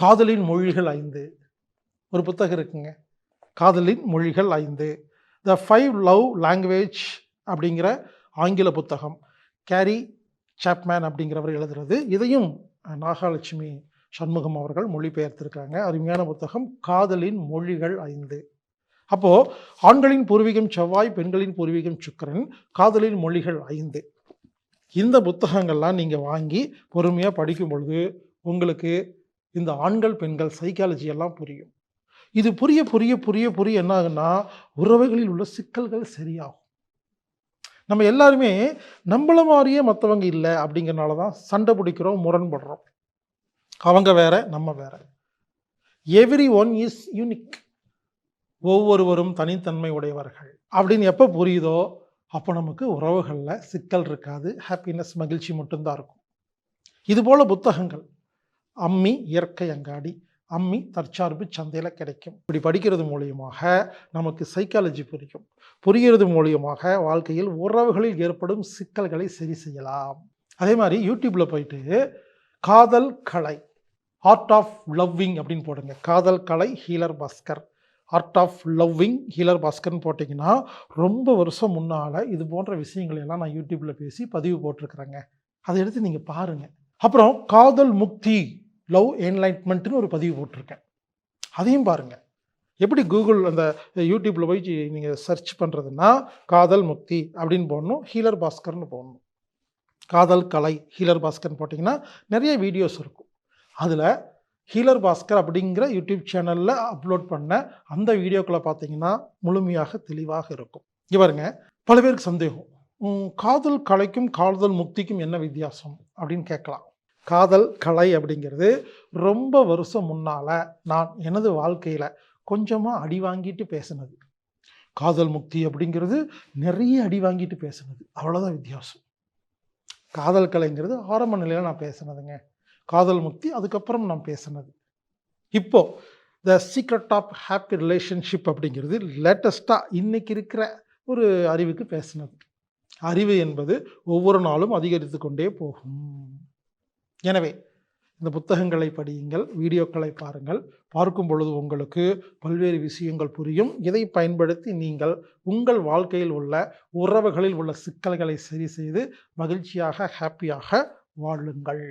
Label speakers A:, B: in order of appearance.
A: காதலின் மொழிகள் ஐந்து. ஒரு புத்தகம் இருக்குங்க. காதலின் மொழிகள் ஐந்து. த ஃபைவ் லவ் லாங்குவேஜ் அப்படிங்கிற ஆங்கில புத்தகம். கேரி சாப்மேன் அப்படிங்கிறவர் எழுதுறது. இதையும் நாகாலட்சுமி சண்முகம் அவர்கள் மொழிபெயர்த்திருக்காங்க. அருமையான புத்தகம். காதலின் மொழிகள் ஐந்து. அப்போ ஆண்களின் பூர்வீகம் செவ்வாய் பெண்களின் பூர்வீகம் சுக்கரன் காதலின் மொழிகள் ஐந்து. இந்த புத்தகங்கள்லாம் நீங்கள் வாங்கி பொறுமையாக படிக்கும் பொழுது உங்களுக்கு இந்த ஆண்கள் பெண்கள் சைக்காலஜி எல்லாம் புரியும். இது புரிய புரிய புரிய புரிய என்ன ஆகுன்னா உறவுகளில் உள்ள சிக்கல்கள் சரியாகும். நம்ம எல்லாருமே நம்மள மாதிரியே மற்றவங்க இல்லை அப்படிங்கிறனால தான் சண்டை பிடிக்கிறோம் முரண்படுறோம். அவங்க வேற நம்ம வேற. எவ்ரி ஒன் இஸ் யூனிக் ஒவ்வொருவரும் தனித்தன்மை உடையவர்கள். அப்படின்னு எப்போ புரியுதோ அப்போ நமக்கு உறவுகளில் சிக்கல் இருக்காது ஹாப்பினஸ் மகிழ்ச்சி மட்டும்தான் இருக்கும். இதுபோல் புத்தகங்கள். அம்மி இயற்கை அங்காடி அம்மி தற்சார்பு சந்தையில் கிடைக்கும். இப்படி படிக்கிறது மூலியமாக நமக்கு சைக்காலஜி புரியும். புரிகிறது மூலியமாக வாழ்க்கையில் உறவுகளில் ஏற்படும் சிக்கல்களை சரி செய்யலாம். அதே மாதிரி யூடியூப்பில் போயிட்டு காதல் கலை ஆர்ட் ஆஃப் லவ்விங் அப்படின்னு போடுங்க. காதல் கலை healer Bhaskar art of loving healer பாஸ்கர்னு போட்டிங்கன்னா ரொம்ப வருஷம் முன்னால் இது போன்ற விஷயங்களை எல்லாம் நான் யூடியூப்பில் பேசி பதிவு போட்டிருக்கிறேங்க. அதை எடுத்து நீங்கள் பாருங்கள் அப்புறம் காதல் முக்தி. லவ் என்லைட்மெண்ட்னு ஒரு பதிவு போட்டிருக்கேன். அதையும் பாருங்கள் எப்படி கூகுள் அந்த யூடியூப்பில் போய் நீங்கள் சர்ச் பண்ணுறதுன்னா காதல் முக்தி அப்படின்னு போடணும் ஹீலர் பாஸ்கர்னு போடணும். காதல் கலை ஹீலர் பாஸ்கர்னு போட்டிங்கன்னா நிறைய வீடியோஸ் இருக்கும். அதில் ஹீலர் பாஸ்கர் அப்படிங்கிற யூடியூப் சேனலில் அப்லோட் பண்ண அந்த வீடியோக்களை பார்த்தீங்கன்னா முழுமையாக தெளிவாக இருக்கும். இங்க பாருங்க பல பேருக்கு சந்தேகம். காதல் கலைக்கும் காதல் முக்திக்கும் என்ன வித்தியாசம் அப்படின்னு கேட்கலாம். காதல் கலை அப்படிங்கிறது ரொம்ப வருஷம் முன்னால் நான் எனது வாழ்க்கையில் கொஞ்சமாக அடி வாங்கிட்டு பேசினது. காதல் முக்தி அப்படிங்கிறது நிறைய அடி வாங்கிட்டு பேசினது. அவ்வளோதான் வித்தியாசம். காதல் கலைங்கிறது ஆரம்ப நிலையில் நான் பேசினதுங்க. காதல் முக்தி அதுக்கப்புறம் நான் பேசினது. இப்போது the secret of happy relationship அப்படிங்கிறது லேட்டஸ்ட்டாக இன்றைக்கி இருக்கிற ஒரு அறிவுக்கு பேசினது. அறிவு என்பது ஒவ்வொரு நாளும் அதிகரித்து கொண்டே போகும். எனவே இந்த புத்தகங்களை படியுங்கள் வீடியோக்களை பாருங்கள். பார்க்கும் பொழுது உங்களுக்கு பல்வேறு விஷயங்கள் புரியும். இதை பயன்படுத்தி நீங்கள் உங்கள் வாழ்க்கையில் உள்ள உறவுகளில் உள்ள சிக்கல்களை சரி செய்து மகிழ்ச்சியாக ஹாப்பியாக வாழுங்கள்.